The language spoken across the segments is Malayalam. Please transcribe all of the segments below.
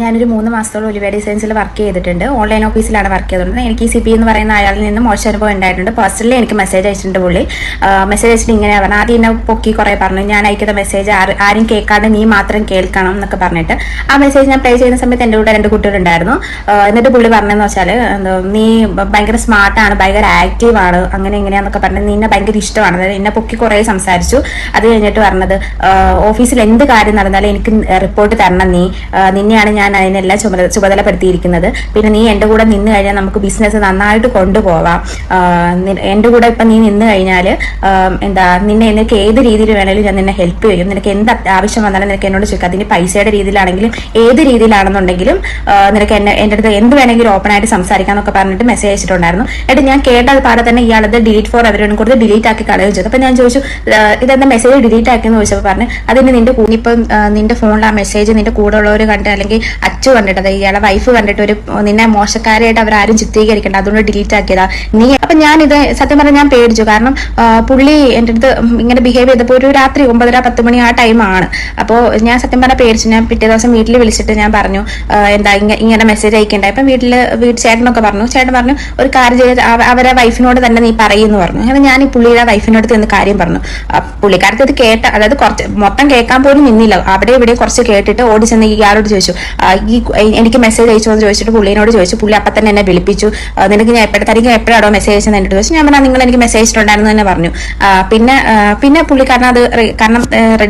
ഞാനൊരു മൂന്ന് മാസത്തോളം ഒലിവ ഡിസൈൻസിൽ വർക്ക് ചെയ്തിട്ടുണ്ട്. ഓൺലൈൻ ഓഫീസിലാണ് വർക്ക് ചെയ്തിട്ടുള്ളത് എനിക്ക് സി പി എന്ന് പറയുന്ന അയാളിൽ നിന്ന് മോശം അനുഭവം ഉണ്ടായിട്ടുണ്ട്. പേഴ്സണലി എനിക്ക് മെസ്സേജ് അയച്ചിട്ടുണ്ട് പുള്ളി. മെസ്സേജ് അയച്ചിട്ട് ഇങ്ങനെ പറഞ്ഞു. ആദ്യം എന്നെ പൊക്കി കുറേ പറഞ്ഞു. ഞാൻ അയക്കുന്ന മെസ്സേജ് ആരും കേൾക്കാണ്ട് നീ മാത്രം കേൾക്കണം എന്നൊക്കെ പറഞ്ഞിട്ട് ആ മെസ്സേജ് ഞാൻ പ്ലേ ചെയ്യുന്ന സമയത്ത് എന്റെ കൂടെ രണ്ട് കുട്ടികളുണ്ടായിരുന്നു. എന്നിട്ട് പുള്ളി പറഞ്ഞതെന്ന് വെച്ചാൽ നീ ഭയങ്കര സ്മാർട്ടാണ് ഭയങ്കര ആക്റ്റീവ് ആണ് അങ്ങനെ ഇങ്ങനെയാന്നൊക്കെ പറഞ്ഞ് നിന്നെ ഭയങ്കര ഇഷ്ടമാണ്. അതായത് എന്നെ പൊക്കി കുറേ സംസാരിച്ചു. അത് കഴിഞ്ഞിട്ട് പറഞ്ഞത് ഓഫീസിൽ എന്ത് കാര്യം നടന്നാലും എനിക്ക് റിപ്പോർട്ട് തരണം നീ. നിന്നെയാണ് ഞാൻ അതിനെല്ലാം ചുമതല ചുമതലപ്പെടുത്തിയിരിക്കുന്നത്. പിന്നെ നീ എന്റെ കൂടെ നിന്ന് കഴിഞ്ഞാൽ നമുക്ക് ബിസിനസ് നന്നായിട്ട് കൊണ്ടുപോവാം. എന്റെ കൂടെ ഇപ്പം നീ നിന്ന് കഴിഞ്ഞാൽ എന്താ നിന്നെ നിനക്ക് ഏത് രീതിയിൽ വേണമെങ്കിലും ഞാൻ നിന്നെ ഹെൽപ്പ് ചെയ്യും. നിനക്ക് എന്ത് ആവശ്യം വന്നാലും നിനക്ക് എന്നോട് ചോദിക്കാം. അതിന് പൈസയുടെ രീതിയിലാണെങ്കിലും ഏത് രീതിയിലാണെന്നുണ്ടെങ്കിലും നിനക്ക് എന്നെ എന്റെ അടുത്ത് എന്ത് വേണമെങ്കിലും ഓപ്പൺ ആയിട്ട് സംസാരിക്കാം എന്നൊക്കെ പറഞ്ഞിട്ട് മെസ്സേജ് അയച്ചിട്ടുണ്ടായിരുന്നു. എന്നിട്ട് ഞാൻ കേട്ടത് പാടെ തന്നെ ഇയാളത് ഡിലീറ്റ് ഫോർ അവരോടും കൊടുത്ത് ഡിലീറ്റ് ആക്കി കളയുകയും ചെയ്തു. അപ്പം ഞാൻ ചോദിച്ചു ഇതെന്താ മെസ്സേജ് ഡിലീറ്റ് ആക്കിയെന്ന് ചോദിച്ചപ്പോൾ പറഞ്ഞു അതിന് നിന്റെ ഇപ്പം നിന്റെ ഫോണിൽ ആ മെസ്സേജ് നിന്റെ കൂടെ ഉള്ളവർ കണ്ട് അല്ലെങ്കിൽ അച്ചു കണ്ടിട്ട് അതായത് ഇയാളെ വൈഫ് കണ്ടിട്ട് ഒരു നിന്നെ മോശക്കാരായിട്ട് അവരാരും ചിത്രീകരിക്കണ്ട. അതുകൊണ്ട് ഡിലീറ്റ് ആക്കിയതാ. നീ അപ്പൊ ഞാൻ ഇത് സത്യം പറഞ്ഞാൽ ഞാൻ പേടിച്ചു. കാരണം പുള്ളി എന്റെ അടുത്ത് ഇങ്ങനെ ബിഹേവ് ചെയ്തപ്പോൾ ഒരു രാത്രി ഒമ്പതര പത്ത് മണി ആ ടൈമാണ് അപ്പോൾ ഞാൻ സത്യം പറഞ്ഞാൽ പേടിച്ചു. ഞാൻ പിറ്റേ ദിവസം വീട്ടിൽ വിളിച്ചിട്ട് ഞാൻ പറഞ്ഞു എന്താ ഇങ്ങനെ മെസ്സേജ് അയക്കണ്ട. വീട്ടിൽ വീട്ടിൽ വീട്ട് ചേട്ടനൊക്കെ പറഞ്ഞു. ചേട്ടൻ പറഞ്ഞു ഒരു കാര്യം ചെയ്ത് അവരെ വൈഫിനോട് തന്നെ നീ പറയുന്നു പറഞ്ഞു. അങ്ങനെ ഞാൻ ഈ പുള്ളിയുടെ വൈഫിനോട് എന്ന് കാര്യം പറഞ്ഞു. പുള്ളിക്കാർക്ക് ഇത് കേട്ട അതായത് കുറച്ച് മൊത്തം കേൾക്കാൻ പോലും നിന്നില്ല. അവിടെ ഇവിടെ കുറച്ച് കേട്ടിട്ട് ഓടി ചെന്ന് ഇയാളോട് ചോദിച്ചു ഈ എനിക്ക് മെസ്സേജ് അയച്ചു എന്ന് ചോദിച്ചിട്ട് പുള്ളിനോട് ചോദിച്ചു പുള്ളി അപ്പം തന്നെ എന്നെ വിളിപ്പിച്ചു. നിനക്ക് ഞാൻ എപ്പോഴത്തേക്കും എപ്പോഴാണോ മെസ്സേജ് അയച്ചെന്ന് എന്നിട്ട് ചോദിച്ചു ഞാൻ പറഞ്ഞാൽ നിങ്ങൾ എനിക്ക് മെസ്സേജ് അയച്ചിട്ടുണ്ടായിരുന്നു തന്നെ പറഞ്ഞു. പിന്നെ പിന്നെ പുള്ളി കാരണം അത് കാരണം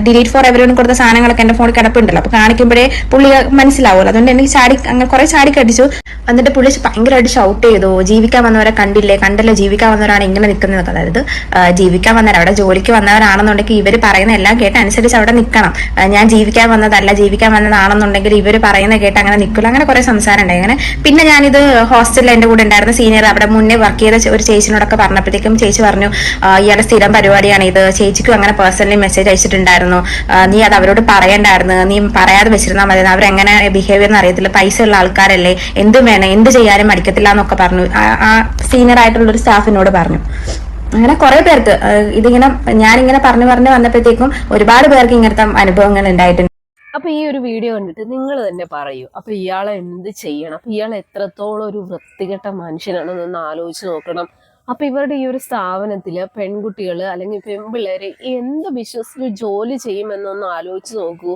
ഡിലീറ്റ് ഫോർ എവരോടും കൊടുത്ത സാധനങ്ങളൊക്കെ എന്റെ ഫോണിൽ കിടപ്പുണ്ടല്ലോ. അപ്പോൾ കാണിക്കുമ്പോഴേ പുള്ളി മനസ്സിലാവുമല്ലോ. അതുകൊണ്ട് എനിക്ക് ചാടി അങ്ങനെ കുറെ ചാടി കടിച്ചു. എന്നിട്ട് പുള്ളി ഭയങ്കരമായിട്ട് ഷൗട്ട് ചെയ്തു. ജീവിക്കാൻ വന്നവരെ കണ്ടില്ലേ? കണ്ടല്ലോ ജീവിക്കാൻ വന്നവരാണ് ഇങ്ങനെ നിൽക്കുന്നത് അതായത് ജീവിക്കാൻ വന്നവർ അവിടെ ജോലിക്ക് വന്നവരാണെന്നുണ്ടെങ്കിൽ ഇവർ പറയുന്ന എല്ലാം കേട്ട് അനുസരിച്ച് അവിടെ നിൽക്കണം ഞാൻ ജീവിക്കാൻ വന്നതല്ല ജീവിക്കാൻ വന്നതാണെന്നുണ്ടെങ്കിൽ ഇവർ പറയുന്ന കേട്ട് അങ്ങനെ നിൽക്കില്ല അങ്ങനെ കുറെ സംസാരം ഉണ്ടായി. അങ്ങനെ പിന്നെ ഞാനിത് ഹോസ്റ്റലിൽ എന്റെ കൂടെ ഉണ്ടായിരുന്ന സീനിയർ അവിടെ മുന്നേ വർക്ക് ചെയ്ത ഒരു ചേച്ചിനോടൊക്കെ പറഞ്ഞപ്പോഴത്തേക്കും ചേച്ചി പറഞ്ഞു "ആ, ഇയാളുടെ സ്ഥിരം പരിപാടിയാണ് ഇത്. ചേച്ചിക്കും അങ്ങനെ പേഴ്സണലി മെസ്സേജ് അയച്ചിട്ടുണ്ടായിരുന്നു. നീ അത് അവരോട് പറയണ്ടായിരുന്നു. നീ പറയാതെ വെച്ചിരുന്നാൽ മതി അവരെങ്ങനെ ബിഹേവിയർ എന്ന് അറിയത്തില്ല. പൈസ ഉള്ള ആൾക്കാരല്ലേ. എന്തും വേണം? എന്ത് ചെയ്യാനും മടിക്കത്തില്ല എന്നൊക്കെ പറഞ്ഞു. ആ- സീനിയർ ആയിട്ടുള്ള ഒരു സ്റ്റാഫിനോട് പറഞ്ഞു. അങ്ങനെ കുറെ പേർക്ക് ഇതിങ്ങനെ ഞാനിങ്ങനെ പറഞ്ഞു പറഞ്ഞു വന്നപ്പോഴത്തേക്കും ഒരുപാട് പേർക്ക് ഇങ്ങനത്തെ അനുഭവങ്ങൾ ഉണ്ടായിട്ടുണ്ട്. അപ്പൊ ഈ ഒരു വീഡിയോ കണ്ടിട്ട് നിങ്ങൾ തന്നെ പറയൂ അപ്പൊ ഇയാളെ എന്ത് ചെയ്യണം? അപ്പൊ ഇയാൾ എത്രത്തോളം ഒരു വൃത്തികെട്ട മനുഷ്യനാണെന്നൊന്ന് ആലോചിച്ച് നോക്കണം. അപ്പൊ ഇവരുടെ ഈ ഒരു സ്ഥാപനത്തിൽ പെൺകുട്ടികൾ അല്ലെങ്കിൽ പെൺപിള്ളേര് എന്ത് വിശ്വസിച്ച് ജോലി ചെയ്യുമെന്നൊന്ന് ആലോചിച്ച് നോക്കൂ.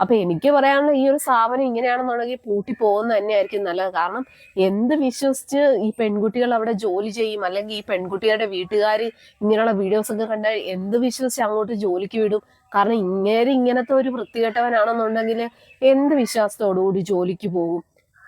അപ്പൊ എനിക്ക് പറയാനുള്ള ഈ ഒരു സ്ഥാപനം ഇങ്ങനെയാണെന്നുണ്ടെങ്കിൽ പൂട്ടി പോകുന്നത് തന്നെയായിരിക്കും നല്ലത്. കാരണം എന്ത് വിശ്വസിച്ച് ഈ പെൺകുട്ടികൾ അവിടെ ജോലി ചെയ്യും അല്ലെങ്കിൽ ഈ പെൺകുട്ടികളുടെ വീട്ടുകാർ ഇങ്ങനെയുള്ള വീഡിയോസ് ഒക്കെ കണ്ടാൽ എന്ത് വിശ്വസിച്ച് അങ്ങോട്ട് ജോലിക്ക് വിടും? കാരണം ഇങ്ങനെ ഇങ്ങനത്തെ ഒരു വൃത്തികെട്ടവനാണെന്നുണ്ടെങ്കിൽ എന്ത് വിശ്വാസത്തോടുകൂടി ജോലിക്ക് പോകും?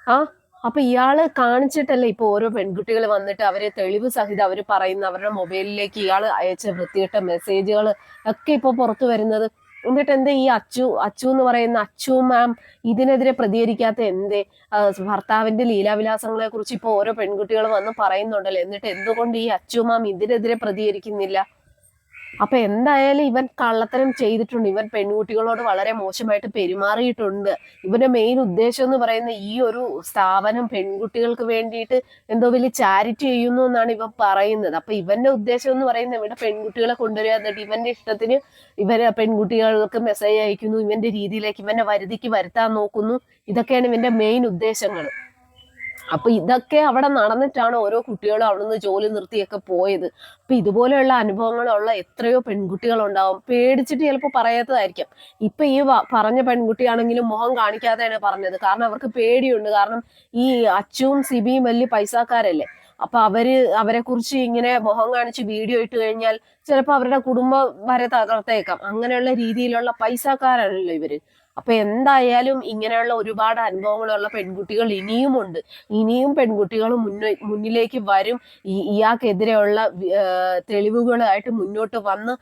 ആ അപ്പൊ ഇയാൾ കാണിച്ചിട്ടല്ലേ ഇപ്പൊ ഓരോ പെൺകുട്ടികൾ വന്നിട്ട് അവരെ തെളിവ് സഹിതം അവർ പറയുന്ന അവരുടെ മൊബൈലിലേക്ക് ഇയാൾ അയച്ച വൃത്തികെട്ട മെസ്സേജുകൾ ഒക്കെ ഇപ്പൊ പുറത്തു വരുന്നത്? എന്നിട്ട് എന്തേ ഈ അച്ചു അച്ചു എന്ന് പറയുന്ന അച്ചു മാം ഇതിനെതിരെ പ്രതികരിക്കാത്ത എന്തേ? ഭർത്താവിന്റെ ലീലാവിലാസങ്ങളെ കുറിച്ച് ഇപ്പൊ ഓരോ പെൺകുട്ടികൾ വന്ന് പറയുന്നുണ്ടല്ലോ. എന്നിട്ട് എന്തുകൊണ്ട് ഈ അച്ചു മാം ഇതിനെതിരെ പ്രതികരിക്കുന്നില്ല? അപ്പൊ എന്തായാലും ഇവൻ കള്ളത്തരം ചെയ്തിട്ടുണ്ട്. ഇവൻ പെൺകുട്ടികളോട് വളരെ മോശമായിട്ട് പെരുമാറിയിട്ടുണ്ട്. ഇവന്റെ മെയിൻ ഉദ്ദേശം എന്ന് പറയുന്ന ഈ ഒരു സ്ഥാപനം പെൺകുട്ടികൾക്ക് വേണ്ടിയിട്ട് എന്തോ വലിയ ചാരിറ്റി ചെയ്യുന്നു എന്നാണ് ഇവൻ പറയുന്നത്. അപ്പൊ ഇവന്റെ ഉദ്ദേശം എന്ന് പറയുന്നത് ഇവിടെ പെൺകുട്ടികളെ കൊണ്ടുവരിക എന്നിട്ട് ഇവന്റെ ഇഷ്ടത്തിന് ഇവരെ പെൺകുട്ടികൾക്ക് മെസ്സേജ് അയക്കുന്നു. ഇവന്റെ രീതിയിലേക്ക് ഇവന്റെ വരുതിക്ക് വരുത്താൻ നോക്കുന്നു. ഇതൊക്കെയാണ് ഇവന്റെ മെയിൻ ഉദ്ദേശങ്ങൾ. അപ്പൊ ഇതൊക്കെ അവിടെ നടന്നിട്ടാണ് ഓരോ കുട്ടികളും അവിടെ നിന്ന് ജോലി നിർത്തിയൊക്കെ പോയത്. അപ്പൊ ഇതുപോലെയുള്ള അനുഭവങ്ങളുള്ള എത്രയോ പെൺകുട്ടികൾ ഉണ്ടാവും പേടിച്ചിട്ട് ചിലപ്പോൾ പറയാത്തതായിരിക്കും. ഇപ്പൊ ഈ പറഞ്ഞ പെൺകുട്ടിയാണെങ്കിലും മുഖം കാണിക്കാതെയാണ് പറഞ്ഞത്. കാരണം അവർക്ക് പേടിയുണ്ട്. കാരണം ഈ അച്ചുവും സിബിയും വലിയ പൈസക്കാരല്ലേ. അപ്പൊ അവർ അവരെ കുറിച്ച് ഇങ്ങനെ മുഖം കാണിച്ച് വീഡിയോ ഇട്ട് കഴിഞ്ഞാൽ ചിലപ്പോൾ അവരുടെ കുടുംബം വരെ തകർത്തേക്കാം. അങ്ങനെയുള്ള രീതിയിലുള്ള പൈസക്കാരാണല്ലോ ഇവർ. അപ്പൊ എന്തായാലും ഇങ്ങനെയുള്ള ഒരുപാട് അനുഭവങ്ങളുള്ള പെൺകുട്ടികൾ ഇനിയുമുണ്ട്. ഇനിയും പെൺകുട്ടികൾ മുന്നോ മുന്നിലേക്ക് വരും. ഇയാൾക്കെതിരെയുള്ള തെളിവുകളായിട്ട് മുന്നോട്ട് വന്ന്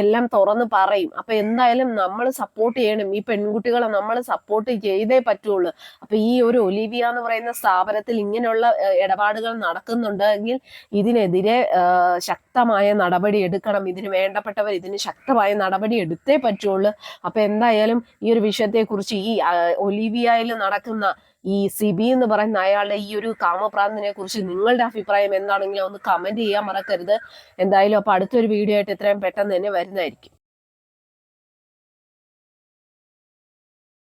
എല്ലാം തുറന്ന് പറയും. അപ്പൊ എന്തായാലും നമ്മൾ സപ്പോർട്ട് ചെയ്യണം. ഈ പെൺകുട്ടികളെ നമ്മൾ സപ്പോർട്ട് ചെയ്തേ പറ്റുള്ളൂ. അപ്പൊ ഈ ഒരു ഒലിവിയ എന്ന് പറയുന്ന സ്ഥാപനത്തിൽ ഇങ്ങനെയുള്ള ഇടപാടുകൾ നടക്കുന്നുണ്ടെങ്കിൽ ഇതിനെതിരെ ശക്തമായ നടപടി എടുക്കണം. ഇതിന് വേണ്ടപ്പെട്ടവർ ഇതിന് ശക്തമായ നടപടി എടുത്തേ പറ്റുള്ളൂ. അപ്പൊ എന്തായാലും ഈ ഒരു വിഷയത്തെക്കുറിച്ച് ഈ ഒലിവിയയിൽ നടക്കുന്ന ഈ സിബി എന്ന് പറയുന്ന അയാളുടെ ഈ ഒരു കാമപ്രാന്തിനെ കുറിച്ച് നിങ്ങളുടെ അഭിപ്രായം എന്താണെങ്കിലും ഒന്ന് കമന്റ് ചെയ്യാൻ മറക്കരുത്. എന്തായാലും അപ്പൊ അടുത്തൊരു വീഡിയോ ആയിട്ട് എത്രയും പെട്ടെന്ന് തന്നെ വരുന്നതായിരിക്കും.